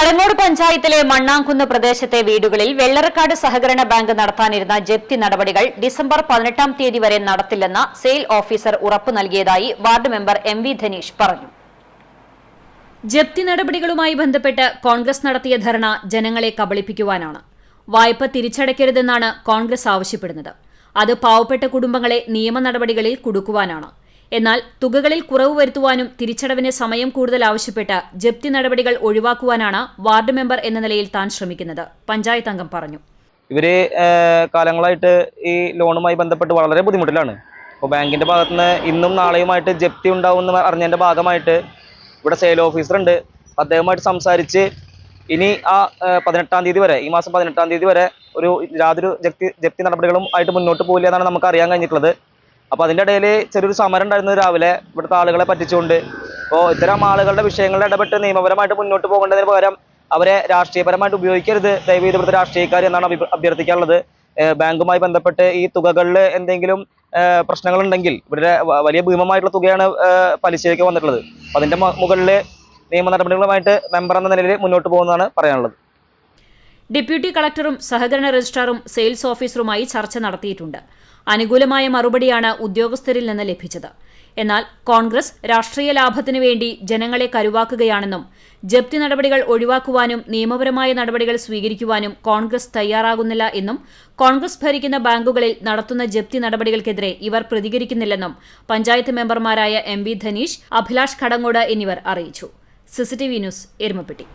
കടങ്ങോട് പഞ്ചായത്തിലെ മണ്ണാംകുന്ന് പ്രദേശത്തെ വീടുകളിൽ വെള്ളറക്കാട് സഹകരണ ബാങ്ക് നടത്താനിരുന്ന ജപ്തി നടപടികൾ ഡിസംബർ പതിനെട്ടാം തീയതി വരെ നടത്തില്ലെന്ന് സെയിൽ ഓഫീസർ ഉറപ്പു നൽകിയതായി ward member M V Dhaneesh പറഞ്ഞു. ജപ്തി നടപടികളുമായി ബന്ധപ്പെട്ട് കോൺഗ്രസ് നടത്തിയ ധർണ ജനങ്ങളെ കബളിപ്പിക്കുവാനാണ്. വായ്പ തിരിച്ചടയ്ക്കരുതെന്നാണ് കോൺഗ്രസ് ആവശ്യപ്പെടുന്നത്. അത് പാവപ്പെട്ട കുടുംബങ്ങളെ നിയമ നടപടികളിൽ കുടുക്കുവാനാണ്. എന്നാൽ തുകകളിൽ കുറവ് വരുത്തുവാനും തിരിച്ചടവിന് സമയം കൂടുതൽ ആവശ്യപ്പെട്ട് ജപ്തി നടപടികൾ ഒഴിവാക്കുവാനാണ് വാർഡ് മെമ്പർ എന്ന നിലയിൽ താൻ ശ്രമിക്കുന്നത്. പഞ്ചായത്ത് അംഗം പറഞ്ഞു. ഇവർ കാലങ്ങളായിട്ട് ഈ ലോണുമായി ബന്ധപ്പെട്ട് വളരെ ബുദ്ധിമുട്ടിലാണ്. അപ്പോൾ ബാങ്കിന്റെ ഭാഗത്ത് നിന്ന് ഇന്നും നാളെയുമായിട്ട് ജപ്തി ഉണ്ടാവുമെന്ന് അറിഞ്ഞതിന്റെ ഭാഗമായിട്ട് ഇവിടെ സെയിൽ ഓഫീസർ ഉണ്ട് അദ്ദേഹമായിട്ട് സംസാരിച്ച് ഇനി ആ പതിനെട്ടാം തീയതി വരെ ഈ മാസം പതിനെട്ടാം തീയതി വരെ ഒരു യാതൊരു ജപ്തി ജപ്തി നടപടികളും ആയിട്ട് മുന്നോട്ട് പോകില്ല എന്നാണ് നമുക്ക് അറിയാൻ കഴിഞ്ഞിട്ടുള്ളത്. അപ്പോൾ അതിന്റെ ഇടയിൽ ചെറിയൊരു സമരം ഉണ്ടായിരുന്നു രാവിലെ ഇവിടുത്തെ ആളുകളെ പറ്റിച്ചുകൊണ്ട്. അപ്പോൾ ഇത്തരം ആളുകളുടെ വിഷയങ്ങളിൽ ഇടപെട്ട് നിയമപരമായിട്ട് മുന്നോട്ട് പോകേണ്ടതിന് പകരം അവരെ രാഷ്ട്രീയപരമായിട്ട് ഉപയോഗിക്കരുത്. ദയവ് ചെയ്ത് ഇവിടുത്തെ രാഷ്ട്രീയക്കാർ എന്നാണ് അഭി- അഭ്യർത്ഥിക്കാനുള്ളത്. ബാങ്കുമായി ബന്ധപ്പെട്ട് ഈ തുകകളിൽ എന്തെങ്കിലും പ്രശ്നങ്ങളുണ്ടെങ്കിൽ ഇവരുടെ വലിയ ഭീമമായിട്ടുള്ള തുകയാണ് പലിശയൊക്കെ വന്നിട്ടുള്ളത്. അതിന്റെ മുകളിൽ നിയമ നടപടികളുമായിട്ട് മെമ്പർ എന്ന നിലയിൽ മുന്നോട്ട് പോകുന്നതാണ് പറയാനുള്ളത്. ഡെപ്യൂട്ടി കളക്ടറും സഹകരണ രജിസ്ട്രാറും സെയിൽസ് ഓഫീസറുമായി ചർച്ച നടത്തിയിട്ടുണ്ട്. അനുകൂലമായ മറുപടിയാണ് ഉദ്യോഗസ്ഥരിൽ നിന്ന് ലഭിച്ചത്. എന്നാൽ കോൺഗ്രസ് രാഷ്ട്രീയ ലാഭത്തിനു വേണ്ടി ജനങ്ങളെ കരുവാക്കുകയാണെന്നും ജപ്തി നടപടികൾ ഒഴിവാക്കുവാനും നിയമപരമായ നടപടികൾ സ്വീകരിക്കുവാനും കോൺഗ്രസ് തയ്യാറാകുന്നില്ല എന്നും കോൺഗ്രസ് ഭരിക്കുന്ന ബാങ്കുകളിൽ നടത്തുന്ന ജപ്തി നടപടികൾക്കെതിരെ ഇവർ പ്രതികരിക്കുന്നില്ലെന്നും പഞ്ചായത്ത് മെമ്പർമാരായ എം വി ധനീഷ് അഭിലാഷ് ഖടങ്ങോട് എന്നിവർ അറിയിച്ചു. CCTV news Erumapetty.